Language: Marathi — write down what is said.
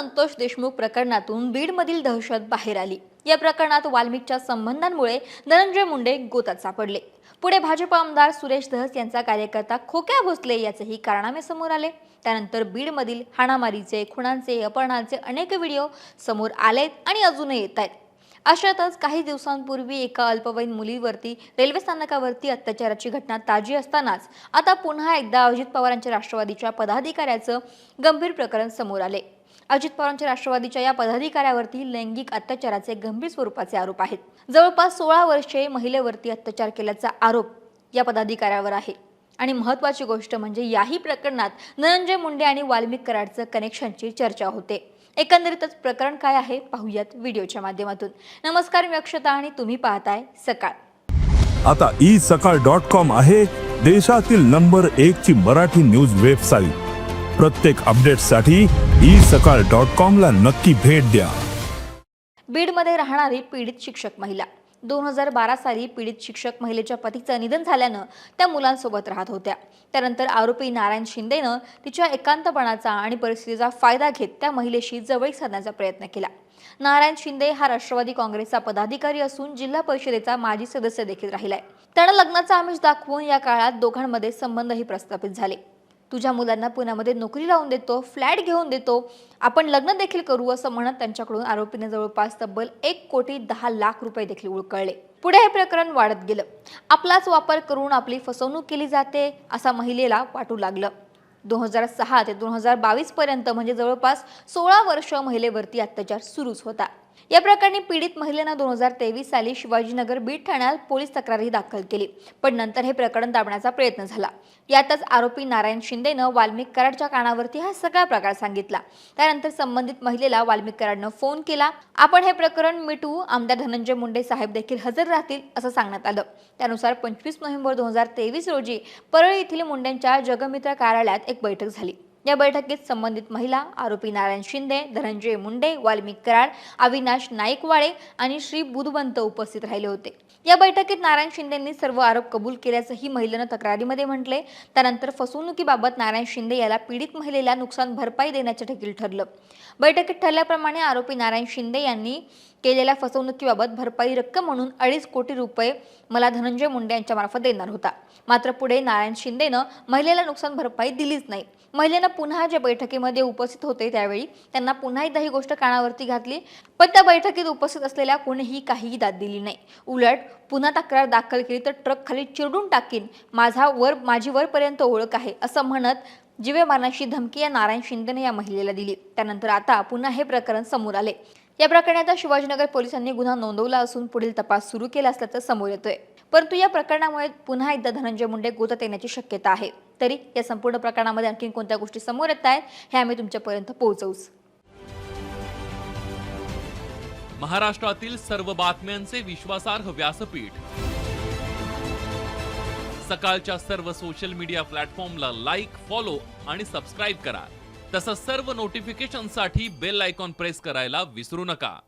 संतोष देशमुख प्रकरणातून बीडमधील दहशत बाहेर आली. या प्रकरणात वाल्मिकच्या संबंधांमुळे धनंजय मुंडे गोतात सापडले. पुढे भाजप आमदार सुरेश धस यांचा कार्यकर्ता खोक्या भोसले याचेही कारणामे समोर आले. त्यानंतर बीडमधील हाणामारीचे खुणांचे अपहरणाचे अनेक व्हिडिओ समोर आलेत आणि अजूनही येत आहेत अशातच काही दिवसांपूर्वी एका अल्पवयीन मुलीवरती रेल्वे स्थानकावरती अत्याचाराची घटना ताजी असतानाच आता पुन्हा एकदा अजित पवारांच्या राष्ट्रवादीच्या पदाधिकाऱ्याचं गंभीर प्रकरण समोर आले. अजित पवारांच्या राष्ट्रवादीच्या या पदाधिकाऱ्यावरती लैंगिक अत्याचाराचे गंभीर स्वरूपाचे आरोप आहेत. जवळपास सोळा वर्षे महिलेवरती अत्याचार केल्याचा आरोप या पदाधिकाऱ्यावर आहे. आणि महत्त्वाची गोष्ट म्हणजे याही प्रकरणात धनंजय मुंडे आणि वाल्मिक कराडचं कनेक्शनची चर्चा होते. एकंदरीतच प्रकरण काय आहे पाहूयात व्हिडिओच्या माध्यमातून. नमस्कार मी अक्षता आणि तुम्ही पाहताय सकाळ. आता ई सकाळ डॉट कॉम आहे देशातील नंबर एक ची मराठी न्यूज वेबसाईट. प्रत्येक अपडेटसाठी ई सकाळ डॉट कॉमला नक्की भेट द्या. बीडमध्ये राहणारी पीडित शिक्षक महिला. दोन हजार बारा साली पीडित शिक्षक महिलेच्या पतीचं निधन झाल्यानं त्या मुलांसोबत राहत होत्या. त्यानंतर आरोपी नारायण शिंदेनं तिच्या एकांतपणाचा आणि परिस्थितीचा फायदा घेत त्या महिलेशी जवळीक साधण्याचा प्रयत्न केला. नारायण शिंदे हा राष्ट्रवादी काँग्रेसचा पदाधिकारी असून जिल्हा परिषदेचा माजी सदस्य देखील राहिलाय. त्यानं लग्नाचा आमिष दाखवून या काळात दोघांमध्ये संबंधही प्रस्थापित झाले. तुझ्या मुलांना पुण्यामध्ये नोकरी लावून देतो फ्लॅट घेऊन देतो. आपण लग्न देखील करू असं म्हणत त्यांच्याकडून आरोपीने जवळपास तब्बल एक कोटी दहा लाख रुपये देखील उळकळले पुढे हे प्रकरण वाढत गेलं. आपलाच वापर करून आपली फसवणूक केली जाते असा महिलेला वाटू लागलं. दोन हजार सहा ते दोन हजार बावीस पर्यंत म्हणजे जवळपास सोळा वर्ष महिलेवरती अत्याचार सुरूच होता. या प्रकरणी पीडित महिलेनं दोन हजार तेवीस साली शिवाजीनगर बीड ठाण्यात पोलीस तक्रारही दाखल केली पण नंतर हे प्रकरण दाबण्याचा प्रयत्न झाला. यातच आरोपी नारायण शिंदेनं वाल्मिक कराडच्या कानावरती हा सगळा प्रकार सांगितला. त्यानंतर संबंधित महिलेला वाल्मिक कराडनं फोन केला. आपण हे प्रकरण मिटवू आमदार धनंजय मुंडे साहेब देखील हजर राहतील असं सांगण्यात आलं. त्यानुसार पंचवीस नोव्हेंबर दोन हजार तेवीस रोजी परळी येथील मुंडेंच्या जगमित्र कार्यालयात एक बैठक झाली. या बैठकीत संबंधित महिला आरोपी नारायण शिंदे धनंजय मुंडे वाल्मिक कराड अविनाश नाईकवाडे आणि श्री बुधवंत उपस्थित राहिले होते. या बैठकीत नारायण शिंदेंनी सर्व आरोप कबूल केल्याचंही महिलेनं तक्रारीमध्ये म्हटले. त्यानंतर फसवणुकीबाबत नारायण शिंदे याला पीडित महिलेला नुकसान भरपाई देण्याचे देखील ठरलं. बैठकीत ठरल्याप्रमाणे आरोपी नारायण शिंदे यांनी केलेल्या फसवणुकीबाबत भरपाई रक्कम म्हणून अडीच कोटी रुपये मला धनंजय मुंडे यांच्यामार्फत देणार होता. मात्र पुढे नारायण शिंदेनं महिलेला नुकसान भरपाई दिलीच नाही. महिलेनं पुन्हा ज्या बैठकीमध्ये उपस्थित होते त्यावेळी त्यांना पुन्हा एकदा ही गोष्ट कानावरती घातली. पण त्या बैठकीत उपस्थित असलेल्या कोणीही काहीही दाद दिली नाही. उलट पुन्हा तक्रार दाखल केली तर ट्रक खाली चिरडून टाकीन. माझा वर माझी वरपर्यंत ओळख आहे असं म्हणत जीवे मारण्याची धमकी या नारायण शिंदेने या महिलेला दिली. त्यानंतर आता पुन्हा हे प्रकरण समोर आले. या प्रकरणी आता शिवाजीनगर पोलिसांनी गुन्हा नोंदवला असून पुढील तपास सुरू केला असल्याचं समोर येतोय. परंतु या प्रकरणामुळे पुन्हा एकदा धनंजय मुंडे गोतात येण्याची शक्यता आहे. तरी या संपूर्ण प्रकरणामध्ये आणखी कोणत्या गोष्टी समोर येत आहेत हे आम्ही तुमच्यापर्यंत पोहोचवूच महाराष्ट्रातील सर्व बातम्यांचे विश्वासार्ह व्यासपीठ. सकाळच्या सर्व सोशल मीडिया प्लॅटफॉर्मला लाईक फॉलो आणि सबस्क्राईब करा. तसंच सर्व नोटिफिकेशनसाठी बेल आयकॉन प्रेस करायला विसरू नका.